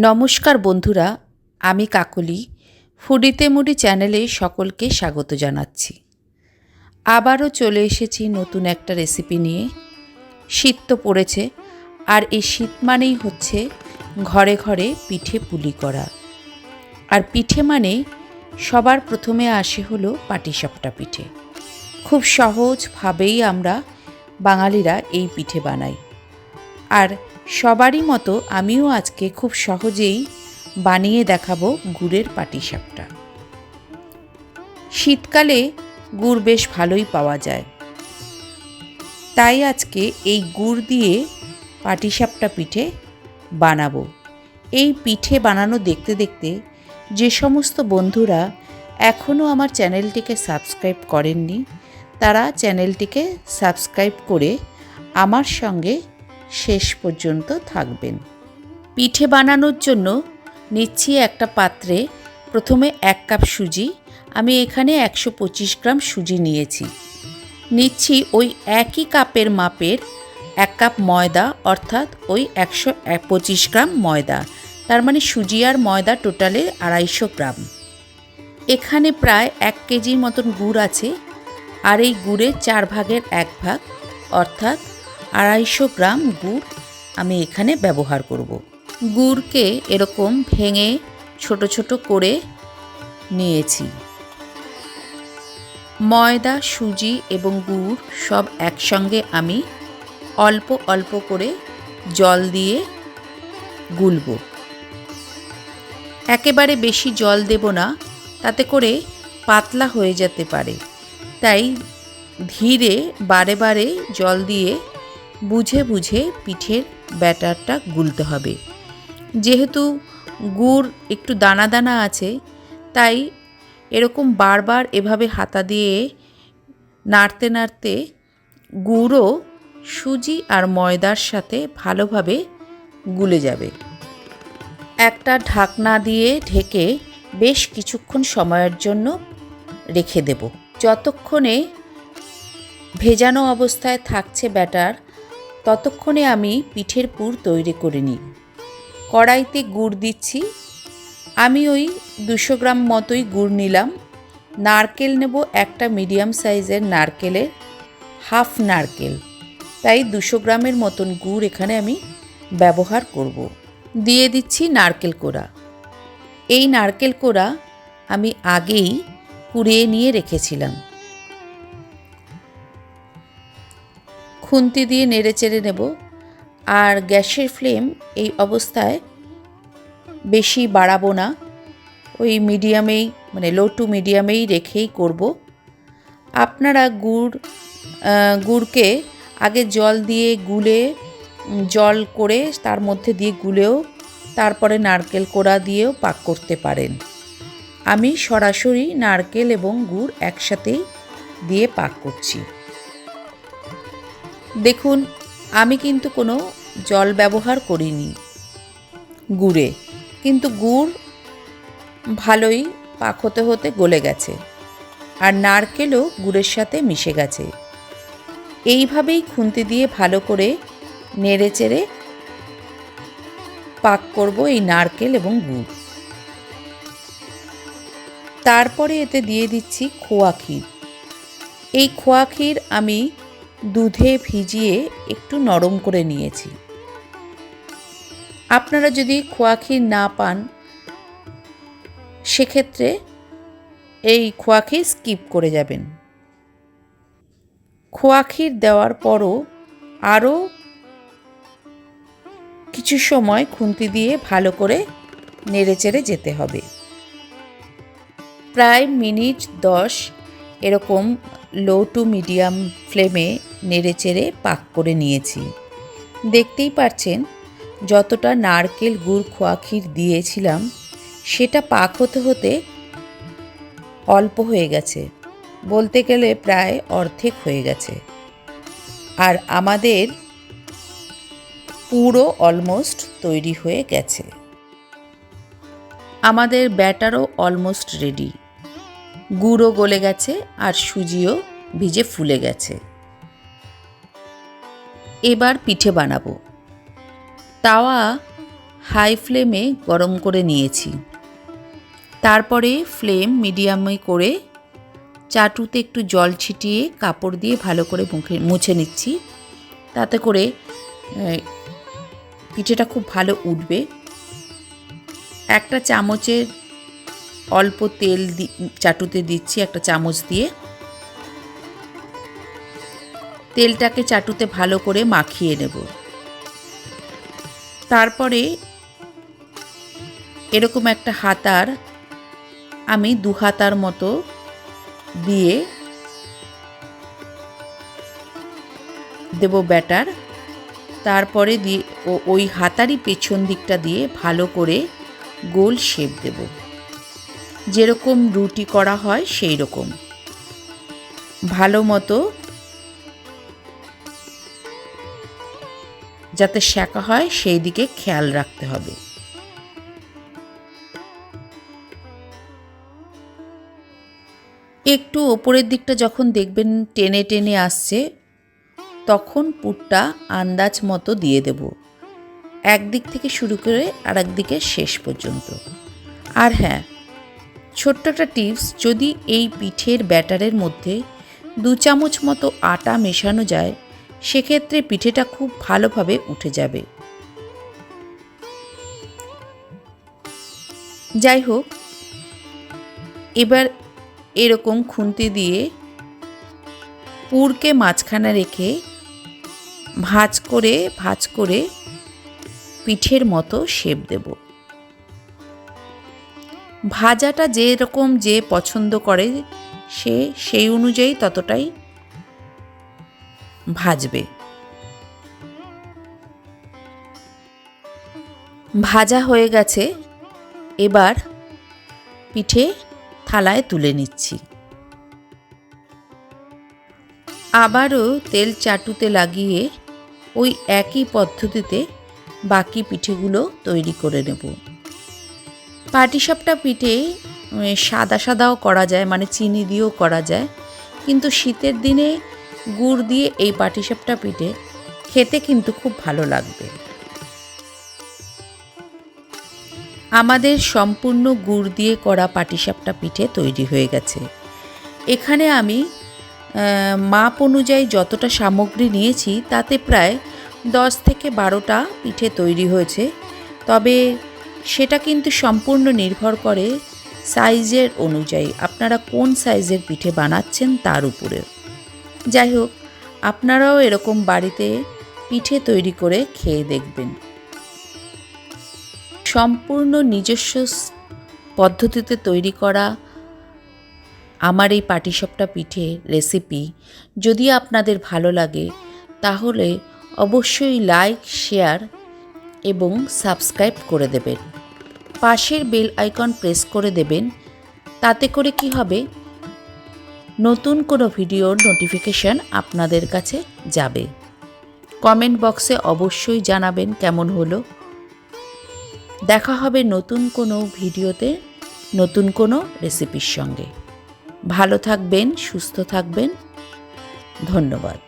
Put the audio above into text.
নমস্কার বন্ধুরা, আমি কাকলি, ফুডিতে মুডি চ্যানেলে সকলকে স্বাগত জানাচ্ছি। আবারও চলে এসেছি নতুন একটা রেসিপি নিয়ে। শীত তো পড়েছে, আর এই শীত মানেই হচ্ছে ঘরে ঘরে পিঠে পুলি করা। আর পিঠে মানে সবার প্রথমে আসে হলো পাটিসাপটা পিঠে। খুব সহজভাবেই আমরা বাঙালিরা এই পিঠে বানাই। আর সবারই মতো আমিও আজকে খুব সহজেই বানিয়ে দেখাবো গুড়ের পাটিসাপটা। শীতকালে গুড় বেশ ভালোই পাওয়া যায়। তাই আজকে এই গুড় দিয়ে পাটিসাপটা পিঠে বানাবো। এই পিঠে বানানো দেখতে দেখতে যে সমস্ত বন্ধুরা এখনও আমার চ্যানেলটিকে সাবস্ক্রাইব করেননি, তারা চ্যানেলটিকে সাবস্ক্রাইব করে আমার সঙ্গে শেষ পর্যন্ত থাকবেন। পিঠে বানানোর জন্য নিচ্ছি একটা পাত্রে প্রথমে এক কাপ সুজি। আমি এখানে একশো পঁচিশ গ্রাম সুজি নিয়েছি। নিচ্ছি ওই একই কাপের মাপের এক কাপ ময়দা, অর্থাৎ ওই একশো পঁচিশ গ্রাম ময়দা। তার মানে সুজি আর ময়দা টোটালে আড়াইশো গ্রাম। এখানে প্রায় এক কেজির মতন গুড় আছে। আর এই গুড়ের চার ভাগের এক ভাগ, অর্থাৎ আড়াইশো গ্রাম গুড় আমি এখানে ব্যবহার করব। গুড়কে এরকম ভেঙে ছোট ছোট করে নিয়েছি। ময়দা, সুজি এবং গুড় সব একসঙ্গে আমি অল্প অল্প করে জল দিয়ে গুলব। একেবারে বেশি জল দেব না, তাতে করে পাতলা হয়ে যেতে পারে। তাই ধীরে বারে বারে জল দিয়ে বুঝে বুঝে পিঠের ব্যাটারটা গুলতে হবে। যেহেতু গুড় একটু দানা দানা আছে, তাই এরকম বারবার এভাবে হাতা দিয়ে নাড়তে নাড়তে গুড়ও সুজি আর ময়দার সাথে ভালোভাবে গুলে যাবে। একটা ঢাকনা দিয়ে ঢেকে বেশ কিছুক্ষণ সময়ের জন্য রেখে দেব। যতক্ষণে ভেজানো অবস্থায় থাকছে ব্যাটার ততক্ষণে আমি পিঠের পুর তৈরি করে নিই। কড়াইতে গুড় দিচ্ছি। আমি ওই দুশো গ্রাম মতোই গুড় নিলাম। নারকেল নেব একটা মিডিয়াম সাইজের নারকেলের হাফ নারকেল। তাই দুশো গ্রামের মতন গুড় এখানে আমি ব্যবহার করব। দিয়ে দিচ্ছি নারকেল কোড়া। এই নারকেল কোড়া আমি আগেই কুড়িয়ে নিয়ে রেখেছিলাম। খুন্তি দিয়ে নেড়ে চেড়ে নেব আর গ্যাসের ফ্লেম এই অবস্থায় বেশি বাড়াবো না। ওই মিডিয়ামেই মানে লো টু মিডিয়ামেই রেখেই করব। আপনারা গুড় গুড়কে আগে জল দিয়ে গুলে জল করে তার মধ্যে দিয়ে গুলেও তারপরে নারকেল কোড়া দিয়েও পাক করতে পারেন। আমি সরাসরি নারকেল এবং গুড় একসাথেই দিয়ে পাক করছি। দেখুন, আমি কিন্তু কোনো জল ব্যবহার করিনি। গুড়ে। কিন্তু গুড় ভালোই পাক হতে হতে গলে গেছে। আর নারকেলও গুড়ের সাথে মিশে গেছে। এইভাবেই খুন্তি দিয়ে ভালো করে নেড়ে চেড়ে পাক করব এই নারকেল এবং গুড়। তারপরে এতে দিয়ে দিচ্ছি খোয়া ক্ষীর। এই খোয়া ক্ষীর আমি দুধে ভিজিয়ে একটু নরম করে নিয়েছি। আপনারা যদি খোয়া ক্ষীর না পান, সেক্ষেত্রে এই খোয়া ক্ষীর স্কিপ করে যাবেন। খোয়া ক্ষীর দেওয়ার পরও আরও কিছু সময় খুন্তি দিয়ে ভালো করে নেড়েচেড়ে যেতে হবে। প্রায় মিনিট দশ এরকম লো টু মিডিয়াম ফ্লেমে নেড়েচেড়ে পাক করে নিয়েছি। দেখতেই পাচ্ছেন যতটা নারকেল গুড় খোয়া ক্ষীর দিয়েছিলাম, সেটা পাক হতে হতে অল্প হয়ে গেছে। বলতে গেলে প্রায় অর্ধেক হয়ে গেছে। আর আমাদের পুরো অলমোস্ট তৈরি হয়ে গেছে। আমাদের ব্যাটারও অলমোস্ট রেডি। গুড়ও গলে গেছে আর সুজিও ভিজে ফুলে গেছে। এবার পিঠে বানাবো। তাওয়া হাই ফ্লেমে গরম করে নিয়েছি। তারপরে ফ্লেম মিডিয়ামে করে চাটুতে একটু জল ছিটিয়ে কাপড় দিয়ে ভালো করে মুখে, মুছে নিচ্ছি। তাতে করে পিঠেটা খুব ভালো উঠবে। একটা চামচের অল্প তেল চাটুতে দিচ্ছি একটা চামচ দিয়ে। তেলটাকে চাটুতে ভালো করে মাখিয়ে নেব। তারপরে এরকম একটা হাতার আমি দু হাতার মতো দিয়ে দেব ব্যাটার। তারপরে দিয়ে ওই হাতারই পেছন দিকটা দিয়ে ভালো করে গোল শেপ দেব। যেরকম রুটি করা হয় সেই রকম ভালো মতো যাতে শেখা হয়, সেই দিকে খেয়াল রাখতে হবে। একটু ওপরের দিকটা যখন দেখবেন টেনে টেনে আসছে, তখন পুরটা আন্দাজ মতো দিয়ে দেব। একদিক থেকে শুরু করে আর দিকে শেষ পর্যন্ত। আর হ্যাঁ ছোট্ট একটা টিপস, যদি এই পিঠের ব্যাটারের মধ্যে দু চামচ মতো আটা মেশানো যায় সেক্ষেত্রে পিঠেটা খুব ভালোভাবে উঠে যাবে। যাই হোক, এবার এরকম খুন্তি দিয়ে পুরকে মাঝখানে রেখে ভাঁজ করে, ভাজ করে পিঠের মতো শেপ দেব। ভাজাটা যেরকম যে পছন্দ করে সে, সেই অনুযায়ী ততটাই ভাজবে। ভাজা হয়ে গেছে, এবার পিঠে থালায় তুলে নিচ্ছি। আবারও তেল চাটুতে লাগিয়ে ওই একই পদ্ধতিতে বাকি পিঠেগুলো তৈরি করে নেব। পাটিসাপটা পিঠে সাদা সাদাও করা যায় মানে চিনি দিয়েও করা যায়। কিন্তু শীতের দিনে গুড় দিয়ে এই পাটিসাপটা পিঠে খেতে কিন্তু খুব ভালো লাগবে। আমাদের সম্পূর্ণ গুড় দিয়ে করা পাটিসাপটা পিঠে তৈরি হয়ে গেছে। এখানে আমি মাপ অনুযায়ী যতটা সামগ্রী নিয়েছি, তাতে প্রায় দশ থেকে বারোটা পিঠে তৈরি হয়েছে। তবে সেটা কিন্তু সম্পূর্ণ নির্ভর করে সাইজের অনুযায়ী, আপনারা কোন সাইজের পিঠে বানাচ্ছেন তার উপরে। যাই হোক, আপনারাও এরকম বাড়িতে পিঠে তৈরি করে খেয়ে দেখবেন। সম্পূর্ণ নিজস্ব পদ্ধতিতে তৈরি করা আমার এই পাটিসাপটা পিঠে রেসিপি যদি আপনাদের ভালো লাগে, তাহলে অবশ্যই লাইক শেয়ার এবং সাবস্ক্রাইব করে দেবেন। পাশের বেল আইকন প্রেস করে দেবেন, তাতে করে কি হবে? নতুন কোনো ভিডিওর নোটিফিকেশান আপনাদের কাছে যাবে। কমেন্ট বক্সে অবশ্যই জানাবেন কেমন হলো। দেখা হবে নতুন কোনো ভিডিওতে, নতুন কোনো রেসিপির সঙ্গে। ভালো থাকবেন, সুস্থ থাকবেন। ধন্যবাদ।